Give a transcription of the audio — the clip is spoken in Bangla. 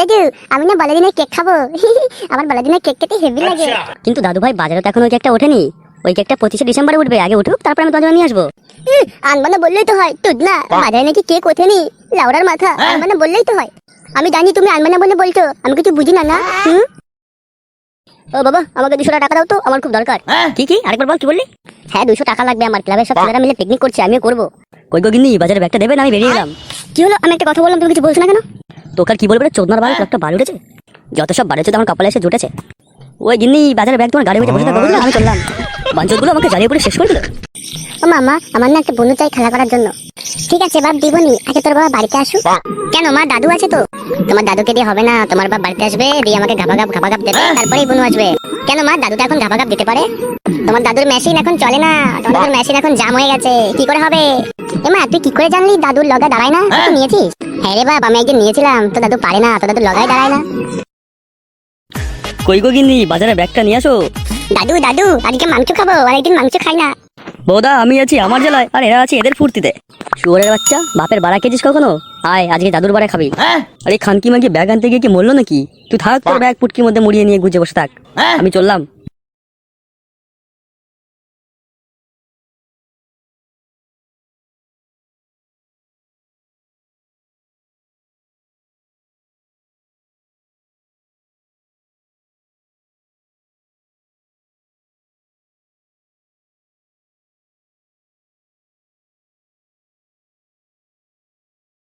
দাদু আমি না কেক খাব। আমার কেক খেতে হেভি লাগে। কিন্তু দাদু ভাই বাজারে তো এখন ওই কেকটা ওঠেনি। ওই কেকটা পঁচিশে ডিসেম্বরে উঠবে। আগে উঠুক তারপর আমি তোমার জন্য নিয়ে আসব। আনব না বললেই তো হয়। তুই না বাজারে নাকি কেক ওঠেনি? লাউড়ার মাথা আনব না বললেই তো হয়। আমি জানি তুমি আনবে না বলে বলছো। আমি কিছু বুঝি না না? হুম? ও বাবা আমাকে দুশো টাকা দাও তো আমার খুব দরকার। কি কি? আরেকবার বল কি বললি? হ্যাঁ দুশো টাকা লাগবে আমার। ক্লাবের সব ছেলেরা মিলে পিকনিক করছে আমিও করব। কই গো গিন্নি বাজারে ব্যাগটা দেবেন আমি বেরিয়ে গেলাম কি হলো? আমি একটা কথা বললাম তুমি কিছু বলছো না কেন? তোকে আর কি বলবে চোদনার বাড়ি একটা বাড়ি উঠেছে। যত সব বাড়ি তখন কপালে এসে জুটেছে। ওই গিন্নি বাজারে ব্যাগ তোমার গাড়ি বসে থাকো, বুঝলে? আমি চললাম। বাঞ্চতগুলো আমাকে জ্বালিয়ে পড়ে শেষ করে ও মামা, আমার না একটা বন্ধু চাই খেলা করার জন্য। ঠিক আছে, বাপ আগে তোর বাবা বাড়িতে আসুক। কেন, মা, দাদু আছে তো? তোমার দাদুকে দিয়ে হবে না, তোমার বাবা বাড়িতে আসবে দিয়ে আমাকে ঘাপা ঘাপ দেবে, তারপরেই বোনু আসবে। কেন, মা দাদু তো এখন ঘাপ দিতে পারে? তোমার দাদুর মেশিন এখন চলে না, তোমার মেশিন এখন জাম হয়ে গেছে। কি করে হবে? এমা তুই কি করে জানলি? দাদুর লগা দাঁড়ায় না? তুই নিয়েছিস? হ্যাঁ রে বাপ আমি একদিন নিয়েছিলাম। তো দাদু পারে না তো দাদুর লগাই দাঁড়ায় না। কই গো গিন্নি বাজারে ব্যাগটা নিয়ে আসো। দাদু দাদু আজকে মাংস খাব আর একদিন মাংস খাই না। বৌদা আমি আছি আমার জেলায় আর এরা আছে এদের ফুর্তিতে। শুয়োরের বাচ্চা বাপের বাড়া খেয়েছিস কখনো? আয় আজকে দাদুর বাড়া খাবি। আরে খানকি মানকি ব্যাগ আনতে গিয়ে কি মরলো নাকি? তুই থাক তোর ব্যাগ পুটকির মধ্যে মুড়িয়ে নিয়ে গুজে বসে থাক। আমি চললাম।